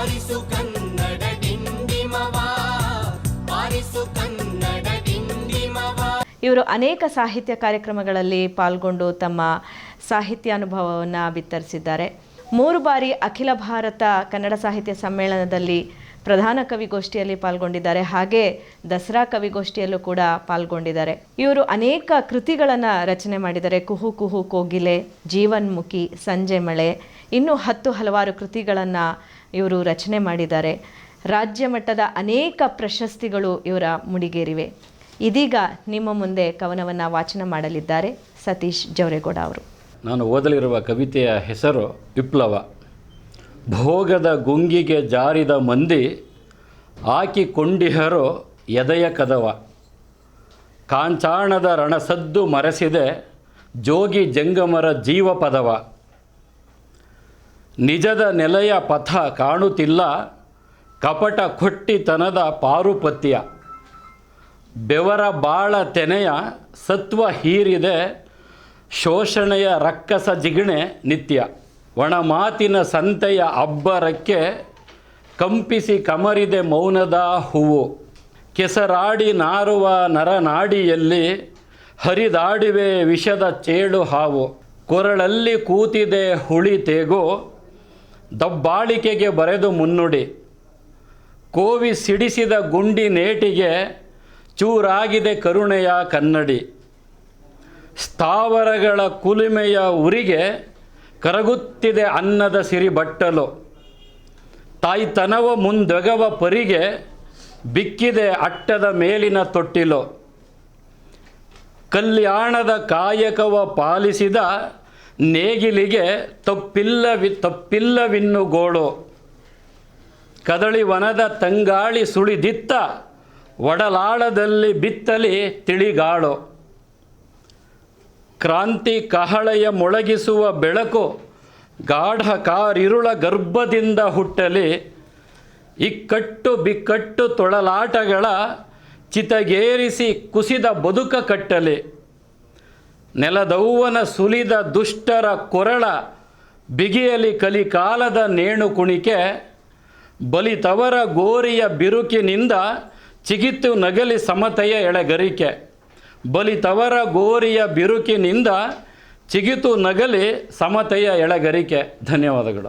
ಕನ್ನಡ ಇವರು ಅನೇಕ ಸಾಹಿತ್ಯ ಕಾರ್ಯಕ್ರಮಗಳಲ್ಲಿ ಪಾಲ್ಗೊಂಡು ತಮ್ಮ ಸಾಹಿತ್ಯ ಅನುಭವವನ್ನು ಬಿತ್ತರಿಸಿದ್ದಾರೆ. ಮೂರು ಬಾರಿ ಅಖಿಲ ಭಾರತ ಕನ್ನಡ ಸಾಹಿತ್ಯ ಸಮ್ಮೇಳನದಲ್ಲಿ ಪ್ರಧಾನ ಕವಿಗೋಷ್ಠಿಯಲ್ಲಿ ಪಾಲ್ಗೊಂಡಿದ್ದಾರೆ. ಹಾಗೆ ದಸರಾ ಕವಿಗೋಷ್ಠಿಯಲ್ಲೂ ಕೂಡ ಪಾಲ್ಗೊಂಡಿದ್ದಾರೆ. ಇವರು ಅನೇಕ ಕೃತಿಗಳನ್ನು ರಚನೆ ಮಾಡಿದ್ದಾರೆ. ಕುಹು ಕುಹು ಕೋಗಿಲೆ, ಜೀವನ್ಮುಖಿ, ಸಂಜೆ ಮಳೆ, ಇನ್ನೂ ಹತ್ತು ಹಲವಾರು ಕೃತಿಗಳನ್ನು ಇವರು ರಚನೆ ಮಾಡಿದ್ದಾರೆ. ರಾಜ್ಯ ಮಟ್ಟದ ಅನೇಕ ಪ್ರಶಸ್ತಿಗಳು ಇವರ ಮುಡಿಗೇರಿವೆ. ಇದೀಗ ನಿಮ್ಮ ಮುಂದೆ ಕವನವನ್ನು ವಾಚನ ಮಾಡಲಿದ್ದಾರೆ ಸತೀಶ್ ಜವರೇಗೌಡ ಅವರು. ನಾನು ಓದಲಿರುವ ಕವಿತೆಯ ಹೆಸರು ವಿಪ್ಲವ. ಭೋಗದ ಗುಂಗಿಗೆ ಜಾರಿದ ಮಂದಿ ಹಾಕಿಕೊಂಡಿಹರು ಎದೆಯ ಕದವ. ಕಾಂಚಾಣದ ರಣಸದ್ದು ಮರೆಸಿದೆ ಜೋಗಿ ಜಂಗಮರ ಜೀವ ಪದವ ನಿಜದ ನೆಲೆಯ ಪಥ ಕಾಣುತ್ತಿಲ್ಲ ಕಪಟ ಕೊಟ್ಟಿತನದ ಪಾರುಪತ್ಯ. ಬೆವರ ಬಾಳ ತೆನೆಯ ಸತ್ವ ಹೀರಿದೆ ಶೋಷಣೆಯ ರಕ್ಕಸ ಜಿಗಣೆ ನಿತ್ಯ. ಒಣ ಮಾತಿನ ಸಂತೆಯ ಅಬ್ಬರಕ್ಕೆ ಕಂಪಿಸಿ ಕಮರಿದೆ ಮೌನದ ಹೂವು. ಕೆಸರಾಡಿ ನಾರುವ ನರನಾಡಿಯಲ್ಲಿ ಹರಿದಾಡಿವೆ ವಿಷದ ಚೇಳು ಹಾವು. ಕೊರಳಲ್ಲಿ ಕೂತಿದೆ ಹುಳಿ ತೇಗು, ದಬ್ಬಾಳಿಕೆಗೆ ಬರೆದು ಮುನ್ನುಡಿ. ಕೋವಿ ಸಿಡಿಸಿದ ಗುಂಡಿ ನೇಟಿಗೆ ಚೂರಾಗಿದೆ ಕರುಣೆಯ ಕನ್ನಡಿ. ಸ್ಥಾವರಗಳ ಕುಲುಮೆಯ ಉರಿಗೆ ಕರಗುತ್ತಿದೆ ಅನ್ನದ ಸಿರಿ ಬಟ್ಟಲು. ತಾಯ್ತನವ ಮುಂದೊಗವ ಪರಿಗೆ ಬಿಕ್ಕಿದೆ ಅಟ್ಟದ ಮೇಲಿನ ತೊಟ್ಟಿಲು. ಕಲ್ಯಾಣದ ಕಾಯಕವ ಪಾಲಿಸಿದ ನೇಗಿಲಿಗೆ ತಪ್ಪಿಲ್ಲವಿ ತಪ್ಪಿಲ್ಲವಿನ್ನು ಗೋಳು. ಕದಳಿ ವನದ ತಂಗಾಳಿ ಸುಳಿದಿತ್ತ, ಒಡಲಾಳದಲ್ಲಿ ಬಿತ್ತಲಿ ತಿಳಿಗಾಳು. ಕ್ರಾಂತಿ ಕಹಳೆಯ ಮೊಳಗಿಸುವ ಬೆಳಕು ಗಾಢ ಕಾರಿರುಳ ಗರ್ಭದಿಂದ ಹುಟ್ಟಲಿ ಇಕ್ಕಟ್ಟು ಬಿಕ್ಕಟ್ಟು ತೊಳಲಾಟಗಳ ಚಿತಗೇರಿಸಿ ಕುಸಿದ ಬದುಕ ಕಟ್ಟಲಿ ನೆಲದೌವನ ಸುಲಿದ ದುಷ್ಟರ ಕೊರಳ ಬಿಗಿಯಲಿ ಕಲಿಕಾಲದ ನೇಣು ಕುಣಿಕೆ ಬಲಿತವರ ಗೋರಿಯ ಬಿರುಕಿನಿಂದ ಚಿಗಿತು ನಗಲಿ ಸಮತೆಯ ಎಳೆಗರಿಕೆ. ಬಲಿತವರ ಗೋರಿಯ ಬಿರುಕಿನಿಂದ ಚಿಗಿತು ನಗಲಿ ಸಮತೆಯ ಎಳಗರಿಕೆ. ಧನ್ಯವಾದಗಳು.